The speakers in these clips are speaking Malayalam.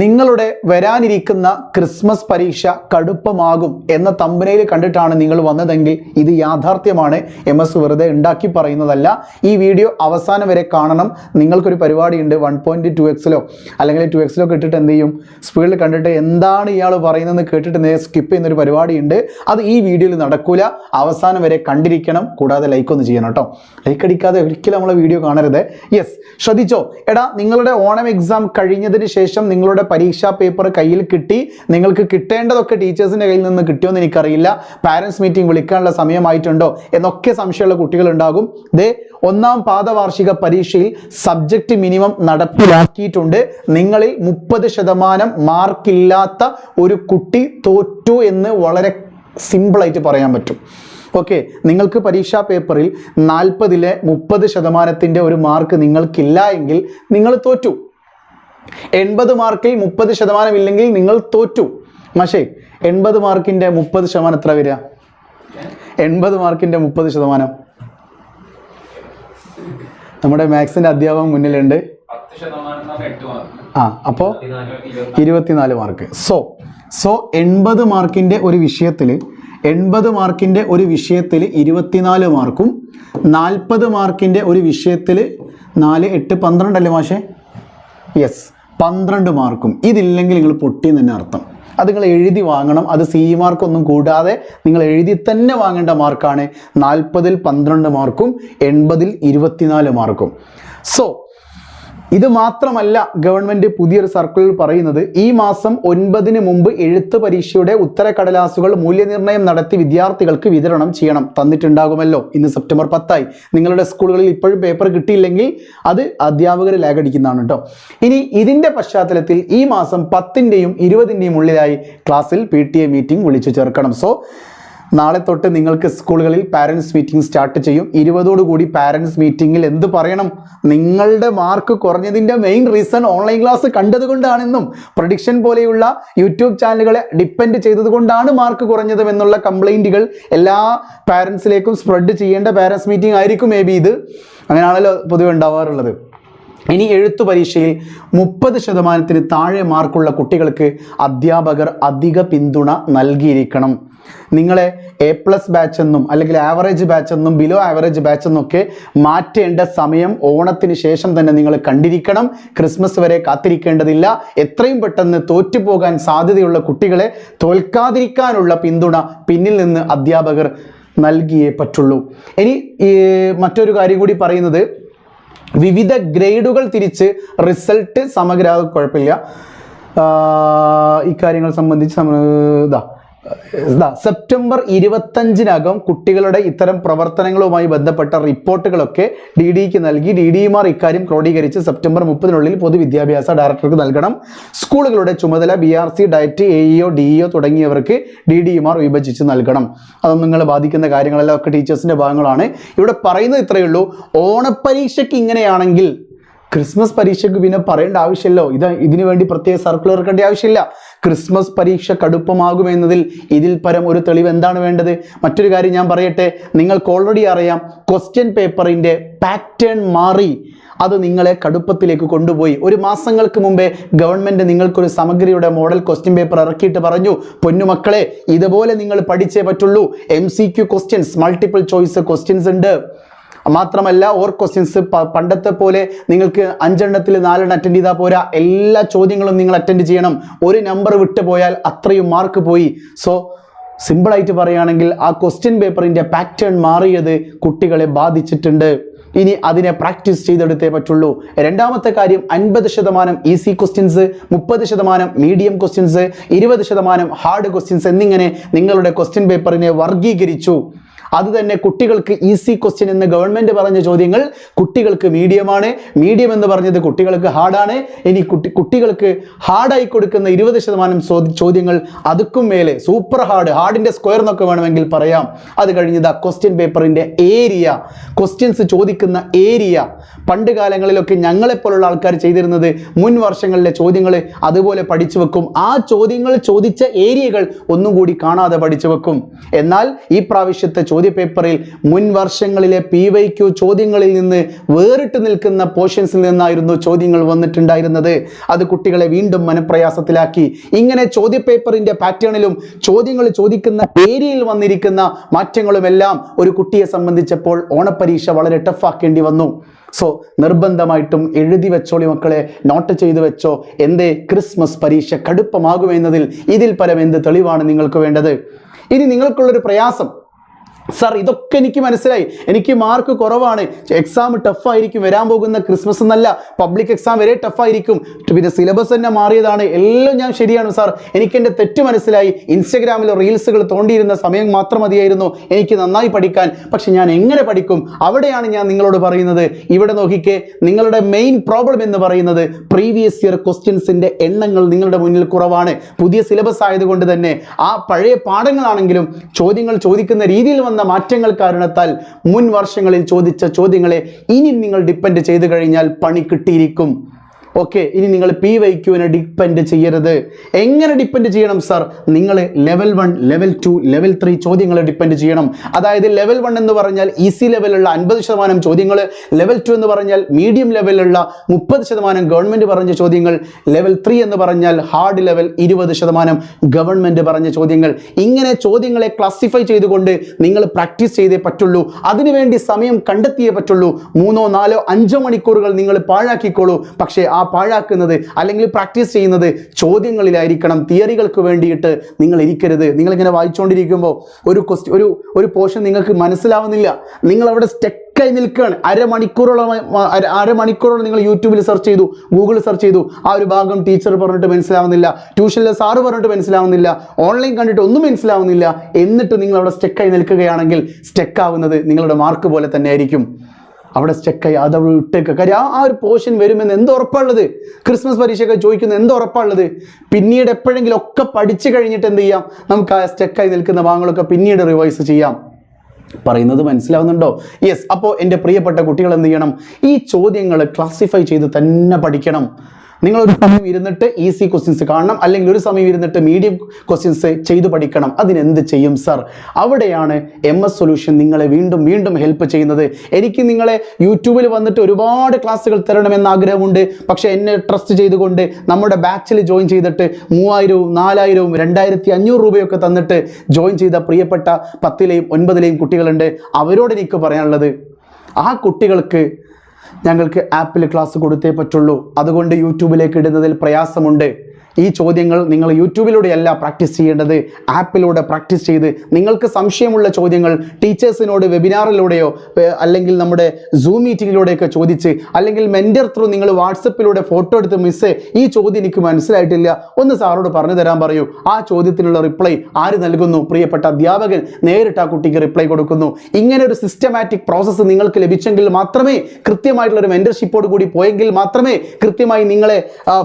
നിങ്ങളുടെ വരാനിരിക്കുന്ന ക്രിസ്മസ് പരീക്ഷ കടുപ്പമാകും എന്ന തമ്പനയിൽ കണ്ടിട്ടാണ് നിങ്ങൾ വന്നതെങ്കിൽ ഇത് യാഥാർത്ഥ്യമാണ്. എം എസ് വെറുതെ ഉണ്ടാക്കി പറയുന്നതല്ല. ഈ വീഡിയോ അവസാനം വരെ കാണണം. നിങ്ങൾക്കൊരു പരിപാടിയുണ്ട്. വൺ പോയിന്റ് ടു എക്സിലോ അല്ലെങ്കിൽ ടു എക്സിലോ കിട്ടിട്ട് എന്ത് ചെയ്യും? സ്പീഡിൽ കണ്ടിട്ട് എന്താണ് ഇയാൾ പറയുന്നതെന്ന് കേട്ടിട്ട് നേരെ സ്കിപ്പ് ചെയ്യുന്നൊരു പരിപാടിയുണ്ട്. അത് ഈ വീഡിയോയിൽ നടക്കൂല. അവസാനം വരെ കണ്ടിരിക്കണം. കൂടാതെ ലൈക്ക് ഒന്ന് ചെയ്യണം കേട്ടോ. ലൈക്ക് അടിക്കാതെ ഒരിക്കലും നമ്മളെ വീഡിയോ കാണരുത്. യെസ് ശ്രദ്ധിച്ചോ? എടാ നിങ്ങളുടെ ഓണം എക്സാം കഴിഞ്ഞതിന് ശേഷം നിങ്ങളുടെ പരീക്ഷാ പേപ്പർ കയ്യിൽ കിട്ടി. നിങ്ങൾക്ക് കിട്ടേണ്ടതൊക്കെ ടീച്ചേഴ്സിന്റെ കയ്യിൽ നിന്ന് കിട്ടിയോ കിട്ടിയോന്ന് എനിക്കറിയില്ല. പാരൻസ് മീറ്റിംഗ് വിളിക്കാനുള്ള സമയമായിട്ടുണ്ടോ എന്നൊക്കെ സംശയമുള്ള കുട്ടികളുണ്ടാകും. ദേ ഒന്നാം പാദവാർഷിക പരീക്ഷയിൽ സബ്ജക്റ്റ് മിനിമം നടപ്പിലാക്കിയിട്ടുണ്ട്. നിങ്ങളിൽ മുപ്പത് ശതമാനം മാർക്കില്ലാത്ത ഒരു കുട്ടി തോറ്റു എന്ന് വളരെ സിമ്പിളായിട്ട് പറയാൻ പറ്റും. ഓക്കെ നിങ്ങൾക്ക് പരീക്ഷാ പേപ്പറിൽ നാൽപ്പതിലെ മുപ്പത് ശതമാനത്തിന്റെ ഒരു മാർക്ക് നിങ്ങൾക്കില്ല എങ്കിൽ നിങ്ങൾ തോറ്റു. എൺപത് മാർക്കിൽ മുപ്പത് ശതമാനം ഇല്ലെങ്കിൽ നിങ്ങൾ തോറ്റു. പക്ഷേ എൺപത് മാർക്കിന്റെ മുപ്പത് ശതമാനം എത്ര വരിക? എൺപത് മാർക്കിന്റെ മുപ്പത് ശതമാനം. നമ്മുടെ മാത്സിന്റെ അധ്യാപകൻ മുന്നിലുണ്ട്. ആ അപ്പോ ഇരുപത്തി ഇരുപത്തിനാല് മാർക്ക്. സോ സോ എൺപത് മാർക്കിന്റെ ഒരു വിഷയത്തിൽ എൺപത് മാർക്കിന്റെ ഒരു വിഷയത്തിൽ ഇരുപത്തിനാല് മാർക്കും നാൽപ്പത് മാർക്കിന്റെ ഒരു വിഷയത്തിൽ നാല് എട്ട് പന്ത്രണ്ടല്ലേ മാഷേ? യെസ് പന്ത്രണ്ട് മാർക്കും. ഇതില്ലെങ്കിൽ നിങ്ങൾ പൊട്ടിയെന്ന് തന്നെ അർത്ഥം. അത് നിങ്ങൾ എഴുതി വാങ്ങണം. അത് സി മാർക്കൊന്നും കൂടാതെ നിങ്ങൾ എഴുതി തന്നെ വാങ്ങേണ്ട മാർക്കാണ് നാൽപ്പതിൽ പന്ത്രണ്ട് മാർക്കും എൺപതിൽ ഇരുപത്തിനാല് മാർക്കും. സോ ഇത് മാത്രമല്ല ഗവൺമെന്റ് പുതിയൊരു സർക്കിളിൽ പറയുന്നത് ഈ മാസം ഒൻപതിന് മുമ്പ് എഴുത്ത് പരീക്ഷയുടെ ഉത്തരക്കടലാസുകൾ മൂല്യനിർണയം നടത്തി വിദ്യാർത്ഥികൾക്ക് വിതരണം ചെയ്യണം. തന്നിട്ടുണ്ടാകുമല്ലോ. ഇന്ന് സെപ്റ്റംബർ പത്തായി. നിങ്ങളുടെ സ്കൂളുകളിൽ ഇപ്പോഴും പേപ്പർ കിട്ടിയില്ലെങ്കിൽ അത് അധ്യാപകർ ലാഗടിക്കുന്നതാണ് കേട്ടോ ഇനി ഇതിന്റെ പശ്ചാത്തലത്തിൽ ഈ മാസം പത്തിന്റെയും ഇരുപതിന്റെയും ഉള്ളിലായി ക്ലാസ്സിൽ പി ടി എ മീറ്റിംഗ് വിളിച്ചു ചേർക്കണം. സോ നാളെ തൊട്ട് നിങ്ങൾക്ക് സ്കൂളുകളിൽ പാരൻസ് മീറ്റിംഗ് സ്റ്റാർട്ട് ചെയ്യും. ഇരുപതോടുകൂടി പാരൻസ് മീറ്റിംഗിൽ എന്ത് പറയണം? നിങ്ങളുടെ മാർക്ക് കുറഞ്ഞതിന്റെ മെയിൻ റീസൺ ഓൺലൈൻ ക്ലാസ് കണ്ടതുകൊണ്ടാണെന്നും പ്രൊഡിക്ഷൻ പോലെയുള്ള യൂട്യൂബ് ചാനലുകളെ ഡിപ്പെൻഡ് ചെയ്തതുകൊണ്ടാണ് മാർക്ക് കുറഞ്ഞതും എന്നുള്ള കംപ്ലൈന്റുകൾ എല്ലാ പാരൻസിലേക്കും സ്പ്രെഡ് ചെയ്യേണ്ട പാരൻസ് മീറ്റിംഗ് ആയിരിക്കും മേ ബി ഇത്. അങ്ങനെയാണല്ലോ പൊതുവെ ഉണ്ടാവാറുള്ളത്. ഇനി എഴുത്തു പരീക്ഷയിൽ മുപ്പത് ശതമാനത്തിന് താഴെ മാർക്കുള്ള കുട്ടികൾക്ക് അധ്യാപകർ അധിക പിന്തുണ നൽകിയിരിക്കണം. നിങ്ങളെ എ പ്ലസ് ബാച്ച് എന്നും അല്ലെങ്കിൽ ആവറേജ് ബാച്ച് എന്നും ബിലോ ആവറേജ് ബാച്ച് എന്നൊക്കെ മാറ്റേണ്ട സമയം ഓണത്തിന് ശേഷം തന്നെ നിങ്ങൾ കണ്ടിരിക്കണം. ക്രിസ്മസ് വരെ കാത്തിരിക്കേണ്ടതില്ല. എത്രയും പെട്ടെന്ന് തോറ്റുപോകാൻ സാധ്യതയുള്ള കുട്ടികളെ തോൽക്കാതിരിക്കാനുള്ള പിന്തുണ പിന്നിൽ നിന്ന് അധ്യാപകർ നൽകിയേ പറ്റുള്ളൂ. ഇനി മറ്റൊരു കാര്യം കൂടി പറയുന്നത് വിവിധ ഗ്രേഡുകൾ തിരിച്ച് റിസൾട്ട് സമഗ്ര കുഴപ്പമില്ല. ഇക്കാര്യങ്ങൾ സംബന്ധിച്ച് ഇതാ സെപ്റ്റംബർ ഇരുപത്തഞ്ചിനകം കുട്ടികളുടെ ഇത്തരം പ്രവർത്തനങ്ങളുമായി ബന്ധപ്പെട്ട റിപ്പോർട്ടുകളൊക്കെ ഡി ഡിക്ക് നൽകി. ഡി ഡിമാർ ഇക്കാര്യം ക്രോഡീകരിച്ച് സെപ്റ്റംബർ മുപ്പതിനുള്ളിൽ പൊതുവിദ്യാഭ്യാസ ഡയറക്ടർക്ക് നൽകണം. സ്കൂളുകളുടെ ചുമതല B R C DIET A EO D തുടങ്ങിയവർക്ക് ഡി ഡിമാർ വിഭജിച്ച് നൽകണം. അതൊന്നും നിങ്ങൾ ബാധിക്കുന്ന കാര്യങ്ങളെല്ലാം ഒക്കെ ടീച്ചേഴ്സിന്റെ ഭാഗങ്ങളാണ്. ഇവിടെ പറയുന്നത് ഇത്രയേ ഉള്ളൂ. ഓണപ്പരീക്ഷയ്ക്ക് ഇങ്ങനെയാണെങ്കിൽ ക്രിസ്മസ് പരീക്ഷയ്ക്ക് പിന്നെ പറയേണ്ട ആവശ്യമില്ലോ ഇത് ഇതിനു വേണ്ടി പ്രത്യേക സർക്കുലർ ഇറക്കേണ്ട ആവശ്യമില്ല. ക്രിസ്മസ് പരീക്ഷ കടുപ്പമാകുമെന്നതിൽ ഇതിൽ പരം ഒരു തെളിവ് എന്താണ് വേണ്ടത്? മറ്റൊരു കാര്യം ഞാൻ പറയട്ടെ നിങ്ങൾക്ക് ഓൾറെഡി അറിയാം ക്വസ്റ്റ്യൻ പേപ്പറിന്റെ പാറ്റേൺ മാറി അത് നിങ്ങളെ കടുപ്പത്തിലേക്ക് കൊണ്ടുപോയി. ഒരു മാസങ്ങൾക്ക് മുമ്പേ ഗവൺമെന്റ് നിങ്ങൾക്കൊരു സമഗ്രയുടെ മോഡൽ ക്വസ്റ്റ്യൻ പേപ്പർ ഇറക്കിയിട്ട് പറഞ്ഞു പൊന്നുമക്കളെ ഇതുപോലെ നിങ്ങൾ പഠിച്ചേ പറ്റുള്ളൂ. M C Q questions multiple choice questions ഉണ്ട്. മാത്രമല്ല ഓർ ക്വസ്റ്റ്യൻസ് പണ്ടത്തെ പോലെ നിങ്ങൾക്ക് അഞ്ചെണ്ണത്തിൽ നാലെണ്ണം അറ്റൻഡ് ചെയ്താൽ പോരാ. എല്ലാ ചോദ്യങ്ങളും നിങ്ങൾ അറ്റൻഡ് ചെയ്യണം. ഒരു നമ്പർ വിട്ടു പോയാൽ അത്രയും മാർക്ക് പോയി. സോ സിമ്പിളായിട്ട് പറയുകയാണെങ്കിൽ ആ ക്വസ്റ്റ്യൻ പേപ്പറിന്റെ പാറ്റേൺ മാറിയത് കുട്ടികളെ ബാധിച്ചിട്ടുണ്ട്. ഇനി അതിനെ പ്രാക്ടീസ് ചെയ്തെടുത്തേ പറ്റുള്ളൂ. രണ്ടാമത്തെ കാര്യം അൻപത് ശതമാനം ഈസി ക്വസ്റ്റ്യൻസ് മുപ്പത് ശതമാനം മീഡിയം ക്വസ്റ്റ്യൻസ് ഇരുപത് ശതമാനം ഹാർഡ് ക്വസ്റ്റ്യൻസ് എന്നിങ്ങനെ നിങ്ങളുടെ ക്വസ്റ്റ്യൻ പേപ്പറിനെ വർഗീകരിച്ചു അത് തന്നെ കുട്ടികൾക്ക് ഈസി ക്വസ്റ്റ്യൻ എന്ന് ഗവൺമെന്റ് പറഞ്ഞ ചോദ്യങ്ങൾ കുട്ടികൾക്ക് മീഡിയമാണ് മീഡിയം എന്ന് പറഞ്ഞത് കുട്ടികൾക്ക് ഹാർഡാണ് ഇനി കുട്ടി കുട്ടികൾക്ക് ഹാർഡായി കൊടുക്കുന്ന ഇരുപത് ശതമാനം ചോദ്യങ്ങൾ അതുക്കും മേലെ സൂപ്പർ ഹാർഡ് ഹാർഡിന്റെ സ്ക്വയർ എന്നൊക്കെ വേണമെങ്കിൽ പറയാം. അത് കഴിഞ്ഞത് ആ ക്വസ്റ്റ്യൻ പേപ്പറിന്റെ ഏരിയ ക്വസ്റ്റ്യൻസ് ചോദിക്കുന്ന ഏരിയ പണ്ട് കാലങ്ങളിലൊക്കെ ഞങ്ങളെപ്പോലുള്ള ആൾക്കാർ ചെയ്തിരുന്നത് മുൻ വർഷങ്ങളിലെ ചോദ്യങ്ങൾ അതുപോലെ പഠിച്ചു വെക്കും. ആ ചോദ്യങ്ങൾ ചോദിച്ച ഏരിയകൾ ഒന്നും കൂടി കാണാതെ പഠിച്ചു വെക്കും. എന്നാൽ ഈ പ്രാവശ്യത്തെ ചോദ്യപേപ്പറിൽ മുൻ വർഷങ്ങളിലെ പി വൈ ക്യു ചോദ്യങ്ങളിൽ നിന്ന് വേറിട്ട് നിൽക്കുന്ന പോർഷൻസിൽ നിന്നായിരുന്നു ചോദ്യങ്ങൾ വന്നിട്ടുണ്ടായിരുന്നത്. അത് കുട്ടികളെ വീണ്ടും മനപ്രയാസത്തിലാക്കി. ഇങ്ങനെ ചോദ്യപേപ്പറിന്റെ പാറ്റേണിലും ചോദ്യങ്ങൾ ചോദിക്കുന്ന ഏരിയയിൽ വന്നിരിക്കുന്ന മാറ്റങ്ങളുമെല്ലാം ഒരു കുട്ടിയെ സംബന്ധിച്ചപ്പോൾ ഓണപ്പരീക്ഷ വളരെ ടഫാക്കേണ്ടി വന്നു. സോ നിർബന്ധമായിട്ടും എഴുതി വെച്ചോളി മക്കളെ നോട്ട് ചെയ്തു വെച്ചോ എന്തേ ക്രിസ്മസ് പരീക്ഷ കടുപ്പമാകുമെന്നതിൽ ഇതിൽ പരം എന്ത് തെളിവാണ് നിങ്ങൾക്ക് വേണ്ടത്? ഇനി നിങ്ങൾക്കുള്ളൊരു പ്രയാസം. സാർ ഇതൊക്കെ എനിക്ക് മനസ്സിലായി. എനിക്ക് മാർക്ക് കുറവാണ്. എക്സാം ടഫ് ആയിരിക്കും. വരാൻ പോകുന്ന ക്രിസ്മസ് എന്നല്ല. പബ്ലിക് എക്സാം വരെ ടഫ് ടഫായിരിക്കും പിന്നെ സിലബസ് തന്നെ മാറിയതാണ്. എല്ലാം ഞാൻ ശരിയാണ് സാർ എനിക്ക് എന്റെ തെറ്റ് മനസ്സിലായി. ഇൻസ്റ്റഗ്രാമിൽ റീൽസുകൾ തോണ്ടിയിരുന്ന സമയം മാത്രം മതിയായിരുന്നു എനിക്ക് നന്നായി പഠിക്കാൻ. പക്ഷെ ഞാൻ എങ്ങനെ പഠിക്കും? അവിടെയാണ് ഞാൻ നിങ്ങളോട് പറയുന്നത്. ഇവിടെ നോക്കിക്കേ നിങ്ങളുടെ മെയിൻ പ്രോബ്ലം എന്ന് പറയുന്നത് പ്രീവിയസ് ഇയർ ക്വസ്റ്റ്യൻസിന്റെ എണ്ണങ്ങൾ നിങ്ങളുടെ മുന്നിൽ കുറവാണ്. പുതിയ സിലബസ് ആയതുകൊണ്ട് തന്നെ ആ പഴയ പാഠങ്ങളാണെങ്കിലും ചോദ്യങ്ങൾ ചോദിക്കുന്ന രീതിയിൽ വന്ന മാറ്റങ്ങൾ കാരണത്താൽ മുൻ വർഷങ്ങളിൽ ചോദിച്ച ചോദ്യങ്ങളെ ഇനി നിങ്ങൾ ഡിപ്പെൻഡ് ചെയ്ത് കഴിഞ്ഞാൽ പണി കിട്ടിയിരിക്കും. ഓക്കെ ഇനി നിങ്ങൾ പി വൈക്യുവിനെ ഡിപ്പെൻഡ് ചെയ്യരുത്. എങ്ങനെ ഡിപ്പെൻഡ് ചെയ്യണം സാർ നിങ്ങൾ level one level two level three ചോദ്യങ്ങളെ ഡിപ്പെൻഡ് ചെയ്യണം. അതായത് ലെവൽ വൺ എന്ന് പറഞ്ഞാൽ ഈസി ലെവലുള്ള അൻപത് ശതമാനം ചോദ്യങ്ങൾ ലെവൽ ടു എന്ന് പറഞ്ഞാൽ മീഡിയം ലെവലുള്ള മുപ്പത് ശതമാനം ഗവൺമെന്റ് പറഞ്ഞ ചോദ്യങ്ങൾ ലെവൽ ത്രീ എന്ന് പറഞ്ഞാൽ ഹാർഡ് ലെവൽ ഇരുപത് ശതമാനം ഗവൺമെന്റ് പറഞ്ഞ ചോദ്യങ്ങൾ. ഇങ്ങനെ ചോദ്യങ്ങളെ ക്ലാസിഫൈ ചെയ്തുകൊണ്ട് നിങ്ങൾ പ്രാക്ടീസ് ചെയ്തേ പറ്റുള്ളൂ. അതിനുവേണ്ടി സമയം കണ്ടെത്തിയേ പറ്റുള്ളൂ. മൂന്നോ നാലോ അഞ്ചോ മണിക്കൂറുകൾ നിങ്ങൾ പാഴാക്കിക്കോളൂ. പക്ഷേ ആ പാഴാക്കുന്നത് അല്ലെങ്കിൽ പ്രാക്ടീസ് ചെയ്യുന്നത് ചോദ്യങ്ങളിലായിരിക്കണം. തിയറികൾക്ക് വേണ്ടിയിട്ട് നിങ്ങൾ ഇരിക്കരുത്. നിങ്ങളിങ്ങനെ വായിച്ചുകൊണ്ടിരിക്കുമ്പോൾ ഒരു ക്വസ്റ്റ്യൻ ഒരു ഒരു പോർഷൻ നിങ്ങൾക്ക് മനസ്സിലാവുന്നില്ല. നിങ്ങൾ അവിടെ സ്റ്റെക്കായി നിൽക്കുകയാണ്. അരമണിക്കൂറോളം അര- അരമണിക്കൂറോളം നിങ്ങൾ യൂട്യൂബിൽ സെർച്ച് ചെയ്തു ഗൂഗിൾ സെർച്ച് ചെയ്തു. ആ ഒരു ഭാഗം ടീച്ചർ പറഞ്ഞിട്ട് മനസ്സിലാവുന്നില്ല. ട്യൂഷനിലെ സാറ് പറഞ്ഞിട്ട് മനസ്സിലാവുന്നില്ല. ഓൺലൈൻ കണ്ടിട്ട് ഒന്നും മനസ്സിലാവുന്നില്ല. എന്നിട്ട് നിങ്ങൾ അവിടെ സ്റ്റെക്കായി നിൽക്കുകയാണെങ്കിൽ സ്റ്റെക്കാവുന്നത് നിങ്ങളുടെ മാർക്ക് പോലെ തന്നെ ആയിരിക്കും. അവിടെ സ്റ്റെക്കായി അവിടെ ഇട്ടേക്ക്. കാര്യം ആ ആ ഒരു പോർഷൻ വരുമെന്ന് എന്ത് ഉറപ്പാണുള്ളത്? ക്രിസ്മസ് പരീക്ഷയൊക്കെ ചോദിക്കുന്നത് എന്ത് ഉറപ്പാണുള്ളത്? പിന്നീട് എപ്പോഴെങ്കിലും ഒക്കെ പഠിച്ചു കഴിഞ്ഞിട്ട് എന്ത് ചെയ്യാം? നമുക്ക് ആ സ്റ്റെക്കായി നിൽക്കുന്ന ഭാഗങ്ങളൊക്കെ പിന്നീട് റിവൈസ് ചെയ്യാം. പറയുന്നത് മനസ്സിലാവുന്നുണ്ടോ? യെസ് അപ്പോൾ എന്റെ പ്രിയപ്പെട്ട കുട്ടികൾ എന്ത് ചെയ്യണം? ഈ ചോദ്യങ്ങൾ ക്ലാസിഫൈ ചെയ്ത് തന്നെ പഠിക്കണം. നിങ്ങൾ ഒരു സമയം ഇരുന്നിട്ട് ഈസി ക്വസ്റ്റ്യൻസ് കാണണം. അല്ലെങ്കിൽ ഒരു സമയം ഇരുന്നിട്ട് മീഡിയം ക്വസ്റ്റ്യൻസ് ചെയ്തു പഠിക്കണം. അതിനെന്ത് ചെയ്യും സർ അവിടെയാണ് എം എസ് സൊല്യൂഷൻ നിങ്ങളെ വീണ്ടും വീണ്ടും ഹെൽപ്പ് ചെയ്യുന്നത്. എനിക്ക് നിങ്ങളെ യൂട്യൂബിൽ വന്നിട്ട് ഒരുപാട് ക്ലാസ്സുകൾ തരണമെന്ന് ആഗ്രഹമുണ്ട്. പക്ഷേ എന്നെ ട്രസ്റ്റ് ചെയ്തുകൊണ്ട് നമ്മുടെ ബാച്ചിൽ ജോയിൻ ചെയ്തിട്ട് മൂവായിരവും നാലായിരവും രണ്ടായിരത്തി അഞ്ഞൂറ് രൂപയൊക്കെ തന്നിട്ട് ജോയിൻ ചെയ്ത പ്രിയപ്പെട്ട പത്തിലെയും ഒൻപതിലെയും കുട്ടികളുണ്ട്. അവരോട് എനിക്ക് പറയാനുള്ളത് ആ കുട്ടികൾക്ക് ഞങ്ങൾക്ക് ആപ്പിൽ ക്ലാസ് കൊടുത്തേ പറ്റുള്ളൂ. അതുകൊണ്ട് യൂട്യൂബിലേക്ക് ഇടുന്നതിൽ പ്രയാസമുണ്ട്. ഈ ചോദ്യങ്ങൾ നിങ്ങൾ യൂട്യൂബിലൂടെയല്ല പ്രാക്ടീസ് ചെയ്യേണ്ടത് ആപ്പിലൂടെ പ്രാക്ടീസ് ചെയ്ത് നിങ്ങൾക്ക് സംശയമുള്ള ചോദ്യങ്ങൾ ടീച്ചേഴ്സിനോട് വെബിനാറിലൂടെയോ അല്ലെങ്കിൽ നമ്മുടെ സൂം മീറ്റിങ്ങിലൂടെയൊക്കെ ചോദിച്ച് അല്ലെങ്കിൽ മെന്റർ ത്രൂ നിങ്ങൾ വാട്സപ്പിലൂടെ ഫോട്ടോ എടുത്ത് മിസ്സേ ഈ ചോദ്യം എനിക്ക് മനസ്സിലായിട്ടില്ല. ഒന്ന് സാറോട് പറഞ്ഞു തരാൻ പറയൂ. ആ ചോദ്യത്തിനുള്ള റിപ്ലൈ ആര് നൽകുന്നു? പ്രിയപ്പെട്ട അധ്യാപകൻ നേരിട്ട് ആ കുട്ടിക്ക് റിപ്ലൈ കൊടുക്കുന്നു. ഇങ്ങനെ ഒരു സിസ്റ്റമാറ്റിക് പ്രോസസ്സ് നിങ്ങൾക്ക് ലഭിച്ചെങ്കിൽ മാത്രമേ കൃത്യമായിട്ടുള്ള ഒരു മെന്റർഷിപ്പോട് കൂടി പോയെങ്കിൽ മാത്രമേ കൃത്യമായി നിങ്ങളെ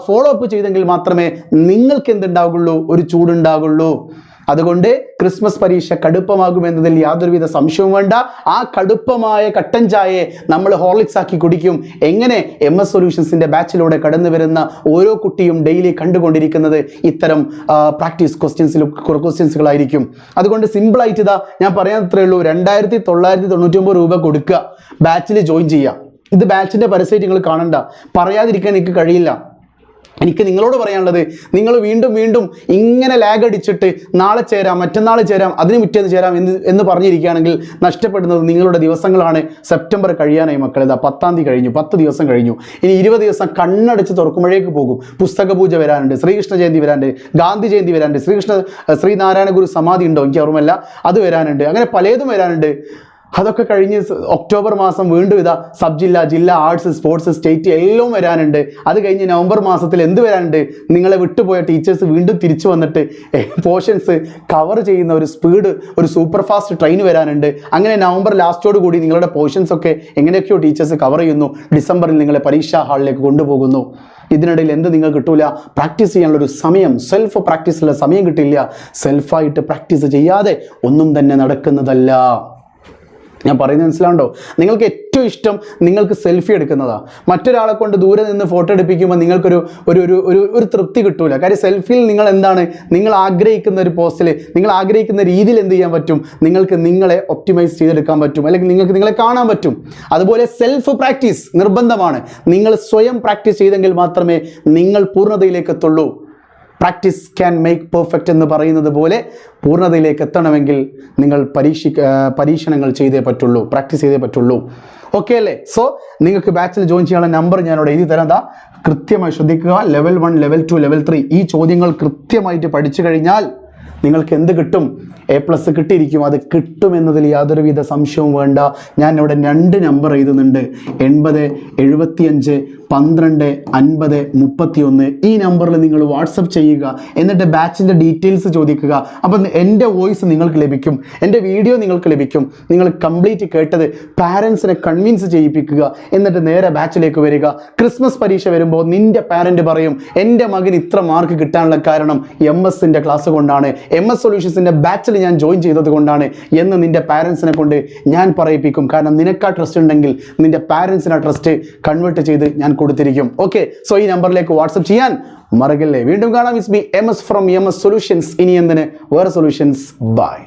ഫോളോ അപ്പ് ചെയ്തെങ്കിൽ മാത്രമേ നിങ്ങൾക്ക് എന്തുണ്ടാകുള്ളൂ ഒരു ചൂടുണ്ടാകുള്ളൂ അതുകൊണ്ട് ക്രിസ്മസ് പരീക്ഷ കടുപ്പമാകുമെന്നതിൽ യാതൊരുവിധ സംശയവും വേണ്ട. ആ കടുപ്പമായ കട്ടൻ ചായയെ നമ്മൾ ഹോർലിക്സ് ആക്കി കുടിക്കും. എങ്ങനെ? എം എസ് സൊല്യൂഷൻസിന്റെ ബാച്ചിലൂടെ കടന്നു വരുന്ന ഓരോ കുട്ടിയും ഡെയിലി കണ്ടുകൊണ്ടിരിക്കുന്നത് ഇത്തരം പ്രാക്ടീസ് ക്വസ്റ്റ്യൻസിലും ക്വസ്റ്റ്യൻസുകളായിരിക്കും. അതുകൊണ്ട് സിമ്പിളായിട്ട് ഇതാ ഞാൻ പറയാൻ അത്രേ ഉള്ളൂ. രണ്ടായിരത്തി തൊള്ളായിരത്തി തൊണ്ണൂറ്റി ഒമ്പത് രൂപ കൊടുക്കുക. ബാച്ചിൽ ജോയിൻ ചെയ്യുക. ഇത് ബാച്ചിന്റെ പരസ്യമായിട്ട് നിങ്ങൾ കാണണ്ട. പറയാതിരിക്കാൻ എനിക്ക് കഴിയില്ല. എനിക്ക് നിങ്ങളോട് പറയാനുള്ളത് നിങ്ങൾ വീണ്ടും വീണ്ടും ഇങ്ങനെ ലാഗ് അടിച്ചിട്ട് നാളെ ചേരാം മറ്റന്നാൾ ചേരാം അതിന് മുറ്റേന്ന് ചേരാം എന്ന് എന്ന് പറഞ്ഞിരിക്കുകയാണെങ്കിൽ നഷ്ടപ്പെടുന്നത് നിങ്ങളുടെ ദിവസങ്ങളാണ്. സെപ്റ്റംബർ കഴിയാനായി മക്കളെ ഇതാ പത്താം തീയതി കഴിഞ്ഞു പത്ത് ദിവസം കഴിഞ്ഞു. ഇനി ഇരുപത് ദിവസം കണ്ണടച്ച് തുറക്കുമ്പോഴേക്ക് പോകും. പുസ്തക പൂജ വരാനുണ്ട് ശ്രീകൃഷ്ണ ജയന്തി വരാനുണ്ട് ഗാന്ധി ജയന്തി വരാനുണ്ട് ശ്രീകൃഷ്ണ ശ്രീനാരായണ ഗുരു സമാധി ഉണ്ടോ? എനിക്ക് ഓർമ്മയില്ല. അത് വരാനുണ്ട് അങ്ങനെ പലതും വരാനുണ്ട്. അതൊക്കെ കഴിഞ്ഞ് ഒക്ടോബർ മാസം വീണ്ടും ഇതാ സബ് ജില്ല ജില്ല ആർട്സ് സ്പോർട്സ് സ്റ്റേറ്റ് എല്ലാം വരാനുണ്ട്. അത് കഴിഞ്ഞ് നവംബർ മാസത്തിൽ എന്ത് വരാനുണ്ട്? നിങ്ങളെ വിട്ടുപോയ ടീച്ചേഴ്സ് വീണ്ടും തിരിച്ചു വന്നിട്ട് പോർഷൻസ് കവർ ചെയ്യുന്ന ഒരു സ്പീഡ് ഒരു സൂപ്പർ ഫാസ്റ്റ് ട്രെയിൻ വരാനുണ്ട്. അങ്ങനെ നവംബർ ലാസ്റ്റോട് കൂടി നിങ്ങളുടെ പോർഷൻസ് ഒക്കെ എങ്ങനെയൊക്കെയോ ടീച്ചേഴ്സ് കവർ ചെയ്യുന്നു. ഡിസംബറിൽ നിങ്ങളെ പരീക്ഷാ ഹാളിലേക്ക് കൊണ്ടുപോകുന്നു. ഇതിനിടയിൽ എന്ത് നിങ്ങൾ കിട്ടൂല? പ്രാക്ടീസ് ചെയ്യാനുള്ള ഒരു സമയം സെൽഫ് പ്രാക്ടീസുള്ള സമയം കിട്ടില്ല. സെൽഫായിട്ട് പ്രാക്ടീസ് ചെയ്യാതെ ഒന്നും തന്നെ നടക്കുന്നതല്ല. ഞാൻ പറയുന്നത് മനസ്സിലാണ്ടോ നിങ്ങൾക്ക് ഏറ്റവും ഇഷ്ടം നിങ്ങൾക്ക് സെൽഫി എടുക്കുന്നതാ. മറ്റൊരാളെ കൊണ്ട് ദൂരെ നിന്ന് ഫോട്ടോ എടുപ്പിക്കുമ്പോൾ നിങ്ങൾക്കൊരു ഒരു ഒരു ഒരു ഒരു തൃപ്തി കിട്ടൂല. കാര്യം സെൽഫിയിൽ നിങ്ങൾ എന്താണ്? നിങ്ങൾ ആഗ്രഹിക്കുന്ന ഒരു പോസ്റ്റിൽ നിങ്ങൾ ആഗ്രഹിക്കുന്ന രീതിയിൽ എന്ത് ചെയ്യാൻ പറ്റും? നിങ്ങൾക്ക് നിങ്ങളെ ഒപ്റ്റിമൈസ് ചെയ്തെടുക്കാൻ പറ്റും. അല്ലെങ്കിൽ നിങ്ങൾക്ക് നിങ്ങളെ കാണാൻ പറ്റും. അതുപോലെ സെൽഫ് പ്രാക്ടീസ് നിർബന്ധമാണ്. നിങ്ങൾ സ്വയം പ്രാക്ടീസ് ചെയ്തെങ്കിൽ മാത്രമേ നിങ്ങൾ പൂർണതയിലേക്ക് എത്തുള്ളൂ. പ്രാക്ടീസ് ക്യാൻ മേക്ക് പെർഫെക്റ്റ് എന്ന് പറയുന്നത് പോലെ പൂർണതയിലേക്ക് എത്തണമെങ്കിൽ നിങ്ങൾ പരീക്ഷ പരീക്ഷണങ്ങൾ ചെയ്തേ പറ്റുള്ളൂ പ്രാക്ടീസ് ചെയ്തേ പറ്റുള്ളൂ. ഓക്കെ അല്ലേ? സോ നിങ്ങൾക്ക് ബാച്ചിൽ ജോയിൻ ചെയ്യാനുള്ള നമ്പർ ഞാനിവിടെ എഴുതി തരാം. കൃത്യമായി ശ്രദ്ധിക്കുക. Level one level two level three ഈ ചോദ്യങ്ങൾ കൃത്യമായിട്ട് പഠിച്ചു കഴിഞ്ഞാൽ നിങ്ങൾക്ക് എന്ത് കിട്ടും? എ പ്ലസ് കിട്ടിയിരിക്കും. അത് കിട്ടുമെന്നതിൽ യാതൊരുവിധ സംശയവും വേണ്ട. ഞാൻ ഇവിടെ രണ്ട് നമ്പർ എഴുതുന്നുണ്ട്. എൺപത് എഴുപത്തിയഞ്ച് പന്ത്രണ്ട് അൻപത് മുപ്പത്തിയൊന്ന് ഈ നമ്പറിൽ നിങ്ങൾ വാട്സപ്പ് ചെയ്യുക. എന്നിട്ട് ബാച്ചിന്റെ ഡീറ്റെയിൽസ് ചോദിക്കുക. അപ്പം എന്റെ വോയിസ് നിങ്ങൾക്ക് ലഭിക്കും. എന്റെ വീഡിയോ നിങ്ങൾക്ക് ലഭിക്കും. നിങ്ങൾ കംപ്ലീറ്റ് കേട്ടത് പാരൻസിനെ കൺവിൻസ് ചെയ്യിപ്പിക്കുക. എന്നിട്ട് നേരെ ബാച്ചിലേക്ക് വരിക. ക്രിസ്മസ് പരീക്ഷ വരുമ്പോൾ നിന്റെ പാരന്റ് പറയും എന്റെ മകൻ ഇത്ര മാർക്ക് കിട്ടാനുള്ള കാരണം എം എസിന്റെ ക്ലാസ് കൊണ്ടാണ്. എം എസ് സൊല്യൂഷൻസിന്റെ ബാച്ചിൽ ഞാൻ ജോയിൻ ചെയ്തത് കൊണ്ടാണ്. എന്ന് നിന്റെ പാരൻസിനെ കൊണ്ട് ഞാൻ പറയിപ്പിക്കും. കാരണം നിനക്കാ ട്രസ്റ്റ് ഉണ്ടെങ്കിൽ നിന്റെ പാരൻസിന് ട്രസ്റ്റ് കൺവേർട്ട് ചെയ്ത് ഞാൻ കൊടുത്തിരിക്കും. ഓക്കെ സോ ഈ നമ്പറിലേക്ക് വാട്സപ്പ് ചെയ്യാൻ മറക്കല്ലേ. വീണ്ടും കാണാം is B M S from M S solutions ഇനി എന്തിന്? വേറെ സൊല്യൂഷൻസ് ബൈ